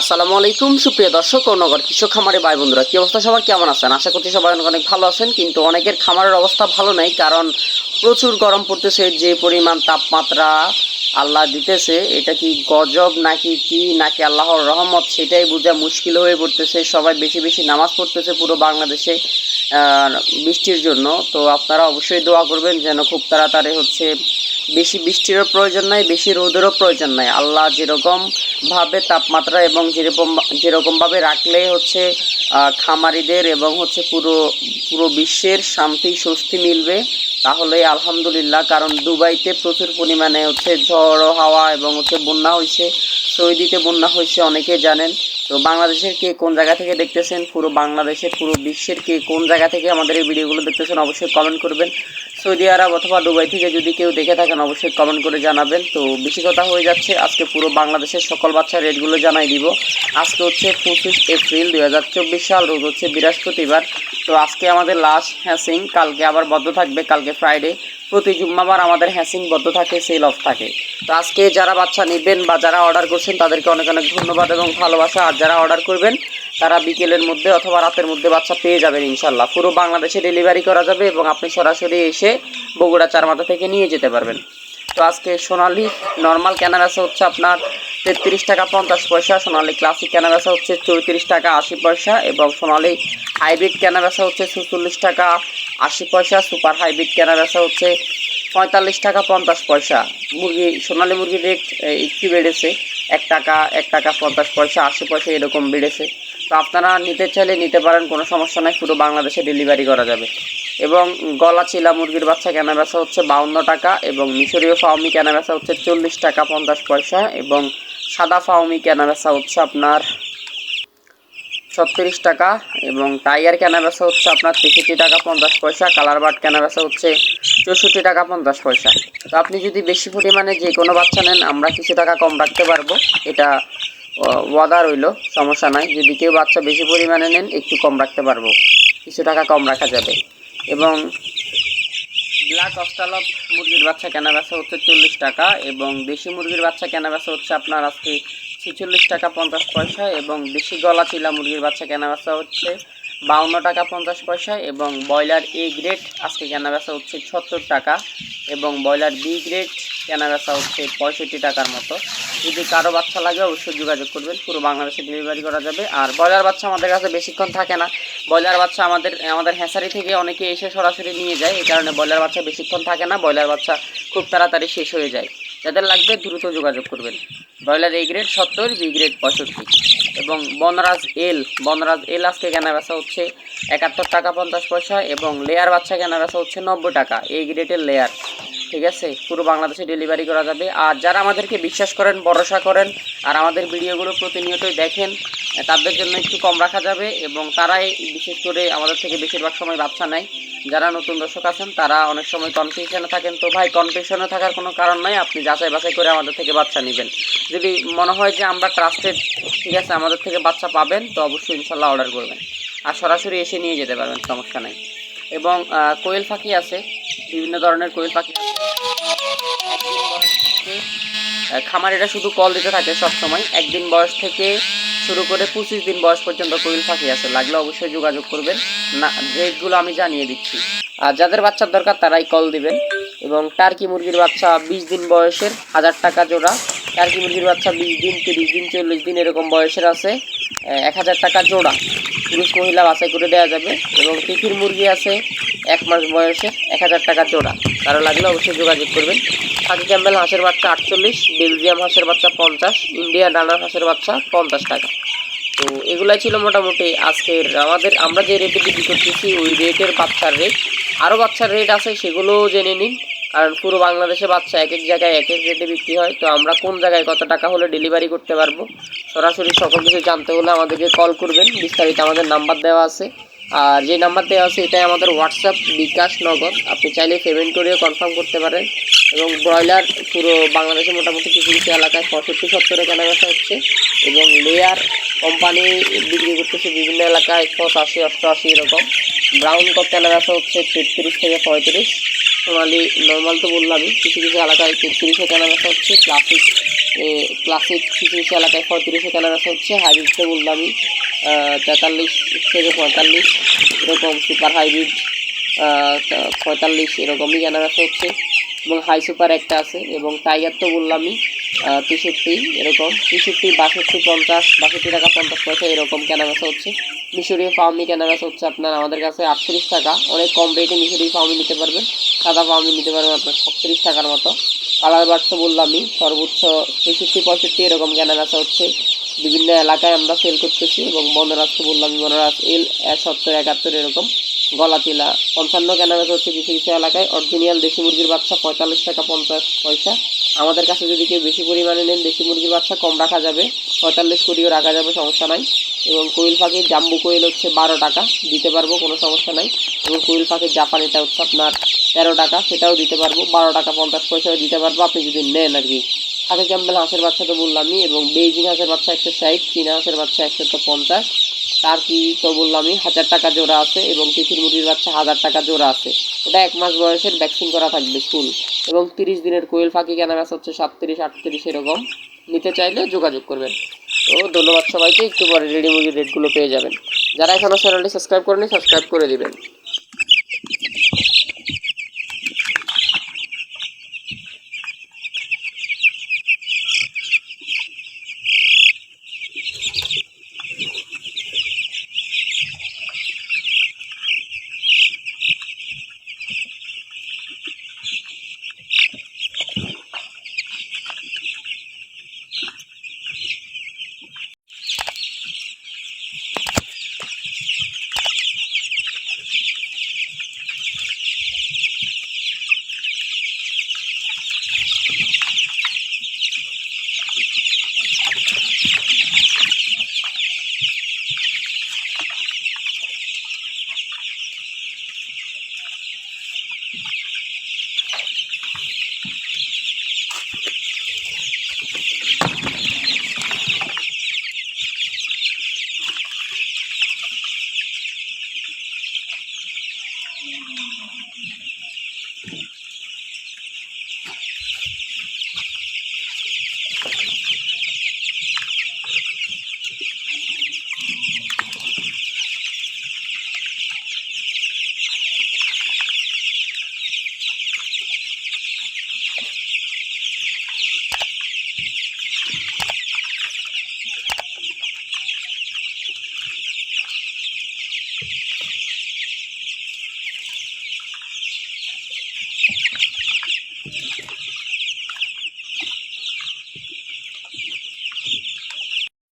আসসালামু আলাইকুম, সুপ্রিয় দর্শক ও নগর কৃষক খামারে ভাই বন্ধুরা, কি অবস্থা? সবার কেমন আছেন? আশা করছি সবাই অনেক অনেক ভালো আছেন, কিন্তু অনেকের খামারের অবস্থা ভালো নেই, কারণ প্রচুর গরম পড়তেছে, যে পরিমাণ তাপমাত্রা আল্লাহ দিতেছে, এটা কি গজব নাকি কি, নাকি আল্লাহর রহমত, সেটাই বোঝা মুশকিল হয়ে পড়তেছে। সবাই বেশি বেশি নামাজ পড়তেছে পুরো বাংলাদেশে। বৃষ্টির জন্য। তো আপনারা অবশ্যই দোয়া করবেন যেন খুব তাড়াতাড়ি হচ্ছে বেশি বৃষ্টিরও প্রয়োজন নাই, বেশি রোদেরও প্রয়োজন নাই। আল্লাহ যেরকম ভাবে তাপমাত্রা এবং যেরকম যেরকমভাবে রাখলে হচ্ছে খামারিদের এবং হচ্ছে পুরো পুরো বিশ্বের শান্তি, স্বস্তি মিলবে। তাহলে আলহামদুলিল্লাহ, কারণ দুবাইতে প্রচুর পরিমাণে হচ্ছে ঝড় হাওয়া এবং হচ্ছে বন্যা হয়েছে সৌদিতে বন্যা হয়েছে অনেকে জানেন। তো বাংলাদেশের কে কোন জায়গা থেকে দেখতেছেন? পুরো বাংলাদেশের, পুরো বিশ্বের কে কোন জায়গা থেকে আমাদের এই ভিডিওগুলো দেখতেছেন? অবশ্যই কমেন্ট করবেন। সৌদি আরব অথবা দুবাই থেকে যদি কেউ দেখে থাকেন, অবশ্যই কমেন্ট করে জানাবেন। তো বেশি কথা হয়ে যাচ্ছে, আজকে পুরো বাংলাদেশের সকল বাচ্চার রেটগুলো জানাই দিব। আজকে হচ্ছে পঁচিশ এপ্রিল দুই হাজার চব্বিশ সাল, রোজ হচ্ছে বৃহস্পতিবার। তো আজকে আমাদের লাস্ট হ্যাসিং কালকে আবার বদ্ধ থাকবে, কালকে ফ্রাইডে প্রতি জুম্মাবার আমাদের হ্যাসিং বদ্ধ থাকে সেল অফ থাকে। তো আজকে যারা বাচ্চা নেবেন বা যারা অর্ডার করছেন, তাদেরকে অনেক অনেক ধন্যবাদ এবং ভালোবাসা। আর যারা অর্ডার করবেন তারা বিকেলের মধ্যে অথবা রাতের মধ্যে বাচ্চা পেয়ে যাবেন ইনশাল্লাহ পুরো বাংলাদেশে ডেলিভারি করা যাবে এবং আপনি সরাসরি এসে বগুড়া চারমাথা থেকে নিয়ে যেতে পারবেন। তো আজকে সোনালি নর্মাল কেনাবেচা হচ্ছে আপনার তেত্রিশ টাকা পঞ্চাশ পয়সা, সোনালি ক্লাসিক কেনাবেচা হচ্ছে চৌত্রিশ টাকা আশি পয়সা এবং সোনালি হাইব্রিড কেনাবেচা হচ্ছে চুচল্লিশ টাকা আশি পয়সা সুপার হাইব্রিড কেনাবেচা হচ্ছে পঁয়তাল্লিশ টাকা পঞ্চাশ পয়সা। মুরগি, সোনালি মুরগির রেট একটু বেড়েছে। এক টাকা এক টাকা, পঞ্চাশ পয়সা, আশি পয়সা এরকম বেড়েছে। তো আপনারা নিতে চাইলে নিতে পারেন, কোনো সমস্যা নাই, পুরো বাংলাদেশে ডেলিভারি করা যাবে। এবং গলা চিলা মুরগির বাচ্চা, কেনা বেচা হচ্ছে বাউন্ন টাকা এবং মিশরীয় ফাউমি কেনা বেচা হচ্ছে চল্লিশ টাকা, পঞ্চাশ পয়সা এবং সাদা ফাউমি কেনা বেচা হচ্ছে আপনার ছত্রিশ টাকা এবং টাইগার কেনা বেচা হচ্ছে আপনার তেষট্টি টাকা পঞ্চাশ পয়সা, কালার বাট কেনা বেচা হচ্ছে চৌষট্টি টাকা পঞ্চাশ পয়সা। তো আপনি যদি বেশি পরিমাণে যে কোনো বাচ্চা নেন, আমরা কিছু টাকা কম রাখতে পারব। এটা ওয়াদা রইল, সমস্যা নাই। যদি কেউ বাচ্চা বেশি পরিমাণে নেন, একটু কম রাখতে পারব। কিছু টাকা কম রাখা যাবে। এবং ব্ল্যাক অস্টালক মুরগির বাচ্চা কেনা বেচা হচ্ছে চল্লিশ টাকা এবং দেশি মুরগির বাচ্চা কেনা বেচা হচ্ছে আপনার আজকে ছেচল্লিশ টাকা পঞ্চাশ পয়সা এবং দেশি গলা চিলা মুরগির বাচ্চা কেনা বেচা হচ্ছে বাউন্ন টাকা পঞ্চাশ পয়সা এবং ব্রয়লার এ গ্রেড আজকে কেনা বেচা হচ্ছে সত্তর টাকা এবং ব্রয়লার বি গ্রেড কেনা বেচা হচ্ছে পঁয়ষট্টি টাকার মতো। যদি কারও বাচ্চা লাগে অবশ্যই যোগাযোগ করবেন, পুরো বাংলাদেশে ডেলিভারি করা যাবে। আর ব্রয়লার বাচ্চা আমাদের কাছে বেশিক্ষণ থাকে না। ব্রয়লার বাচ্চা আমাদের আমাদের হ্যাঁসারি থেকে অনেকে এসে সরাসরি নিয়ে যায়, এই কারণে ব্রয়লার বাচ্চা বেশিক্ষণ থাকে না। ব্রয়লার বাচ্চা খুব তাড়াতাড়ি শেষ হয়ে যায়। যাদের লাগবে দ্রুত যোগাযোগ করবেন। ব্রয়লার এই গ্রেড সত্তর বি গ্রেড পঁয়ষট্টি। এবং বনরাজ এল বনরাজ এল আজকে কেনা বেচা হচ্ছে একাত্তর টাকা পঞ্চাশ পয়সা এবং লেয়ার বাচ্চা কেনা বেচা হচ্ছে নব্বই টাকা। এই গ্রেডের লেয়ার ঠিক আছে? পুরো বাংলাদেশে ডেলিভারি করা যাবে। আর যারা আমাদেরকে বিশ্বাস করেন, ভরসা করেন, আর আমাদের ভিডিওগুলো প্রতিনিয়তই দেখেন তাদের জন্য একটু কম রাখা যাবে এবং তারাই বিশেষ করে আমাদের থেকে বেশিরভাগ সময় বাচ্চা নেয়। যারা নতুন দর্শক আছেন তারা অনেক সময় কনফিউশনে থাকেন। তো ভাই কনফিউশনে থাকার কোনো কারণ নাই আপনি যাচাই বাছাই করে আমাদের থেকে বাচ্চা নেবেন। যদি মনে হয় যে আমরা ট্রাস্টেড ঠিক আছে আমাদের থেকে বাচ্চা পাবেন তো অবশ্যই ইনশাল্লাহ অর্ডার করবেন। আর সরাসরি এসে নিয়ে যেতে পারবেন সমস্যা নেই। এবং কোয়েল পাখি আছে বিভিন্ন ধরনের কোয়েল পাখি থেকে আহ, খামারিরা শুধু কল দিতে থাকে সবসময়। একদিন বয়স থেকে শুরু করে পঁচিশ দিন বয়স পর্যন্ত কোয়েল পাখি আছে। লাগলে অবশ্যই যোগাযোগ করবেন। না রেটগুলো আমি জানিয়ে দিচ্ছি। আর যাদের বাচ্চার দরকার, তারাই কল দিবেন। এবং টার্কি মুরগির বাচ্চা বিশ দিন বয়সের, হাজার টাকা জোড়া। টার্কি মুরগির বাচ্চা বিশ দিন, তিরিশ দিন, চল্লিশ দিন এরকম বয়সের আছে। এক হাজার টাকা জোড়া। পুরুষ মহিলা বাছাই করে দেওয়া যাবে। এবং তিথির মুরগি আছে এক মাস বয়সে এক হাজার টাকা জোড়া। কারও লাগলে অবশ্যই যোগাযোগ করবেন। খাকি ক্যাম্বেল হাঁসের বাচ্চা আটচল্লিশ, বেলজিয়াম হাঁসের বাচ্চা পঞ্চাশ, ইন্ডিয়া ডানার হাঁসের বাচ্চা পঞ্চাশ টাকা। তো এগুলাই ছিল মোটামুটি আজকের আমাদের, আমরা যে রেটে বিক্রি করতেছি, ওই রেটের বাচ্চার রেট আরও বাচ্চার রেট আছে, সেগুলোও জেনে নিন। কারণ পুরো বাংলাদেশে বাচ্চা এক এক জায়গায় এক এক রেটে বিক্রি হয়। তো আমরা কোন জায়গায় কত টাকা হলে ডেলিভারি করতে পারব? সরাসরি সকল কিছু জানতে হলে আমাদেরকে কল করবেন। বিস্তারিত আমাদের নাম্বার দেওয়া আছে। আর যে নাম্বার দেওয়া আছে, এটাই আমাদের হোয়াটসঅ্যাপ বিকাশ নগদ। আপনি চাইলে পেমেন্ট করেও কনফার্ম করতে পারেন। এবং ব্রয়লার পুরো বাংলাদেশে মোটামুটি কিছু কিছু এলাকায় পঁয়ষট্টি, সত্তরে কেনাবেচা হচ্ছে এবং লেয়ার কোম্পানি বিক্রি করতেছে বিভিন্ন এলাকায় পঁচাশি অষ্টআশি এরকম। ব্রাউন কক কেনাবেচা হচ্ছে তেত্রিশ থেকে পঁয়ত্রিশ। সোনালি নর্মাল তো বললামই, কিছু কিছু এলাকায় তেত্রিশে কেনাবেচা হচ্ছে ক্লাসিক ক্লাসিক কিছু কিছু এলাকায় পঁয়ত্রিশে কেনা বেচা হচ্ছে হাইব্রিডটা বললামই তেতাল্লিশ থেকে পঁয়তাল্লিশ এরকম সুপার হাইব্রিড পঁয়তাল্লিশ এরকমই কেনা বেচা হচ্ছে। এবং হাই সুপার একটা আছে এবং টাইগার তো বললামই তেষট্টি, এরকম তেষট্টি, বাষট্টি, পঞ্চাশ, বাষট্টি টাকা, পঞ্চাশ পয়সা এরকম কেনা বেচা হচ্ছে। মিশরীয় ফার্মি কেনা বেচা হচ্ছে আপনার আমাদের কাছে আটত্রিশ টাকা। অনেক কম রেটে মিশরীয় ফার্মি নিতে পারবেন, সাদা ফার্মি নিতে পারবেন আপনার ছত্রিশ টাকার মতো। কালার বাট তো বললামই, সর্বোচ্চ তেষট্টি, পঁয়ষট্টি এরকম কেনা বেচা হচ্ছে। বিভিন্ন এলাকায় আমরা সেল করতেছি এবং বনরাজ তো বললাম বনরাজ এল সত্তর, একাত্তর এরকম। গলা চিলা পঞ্চান্ন কেনা বেচা হচ্ছে কিছু কিছু এলাকায় অরিজিনাল দেশি মুরগির বাচ্চা পঁয়তাল্লিশ টাকা পঞ্চাশ পয়সা। আমাদের কাছে যদি কেউ বেশি পরিমাণে নেন দেশি মুরগির বাচ্চা, কম রাখা যাবে। পঁয়তাল্লিশ কোটিও রাখা যাবে, সমস্যা নাই। এবং কোয়েল পাখির জাম্বু কোয়েল হচ্ছে বারো টাকা, দিতে পারব, কোনো সমস্যা নাই। এবং কোয়েল পাখির জাপানিটা হচ্ছে আপনার তেরো টাকা, সেটাও দিতে পারব, বারো টাকা, পঞ্চাশ পয়সাও দিতে পারব। আপনি যদি নেন আর কি। খাকি ক্যাম্বেল হাঁসের বাচ্চা তো বললামই, এবং বেইজিং হাঁসের বাচ্চা একশো ষাট, চীনা হাঁসের বাচ্চা একশো পঞ্চাশ। তার কি তো বললামই হাজার টাকা জোড়া আছে এবং তিথির মুরগির বাচ্চা হাজার টাকা জোড়া আছে। ওটা এক মাস বয়সের ভ্যাকসিন করা থাকবে ফুল এবং তিরিশ দিনের কোয়েল ফাঁকি কেনা ব্যাস হচ্ছে সাতত্রিশ, আটত্রিশ এরকম। নিতে চাইলে যোগাযোগ করবেন। তো ধন্যবাদ সবাইকে, একটু পরে রেডি মুরগির রেটগুলো পেয়ে যাবেন। যারা এখনও চ্যানেলটি সাবস্ক্রাইব করেনি সাবস্ক্রাইব করে দিবেন।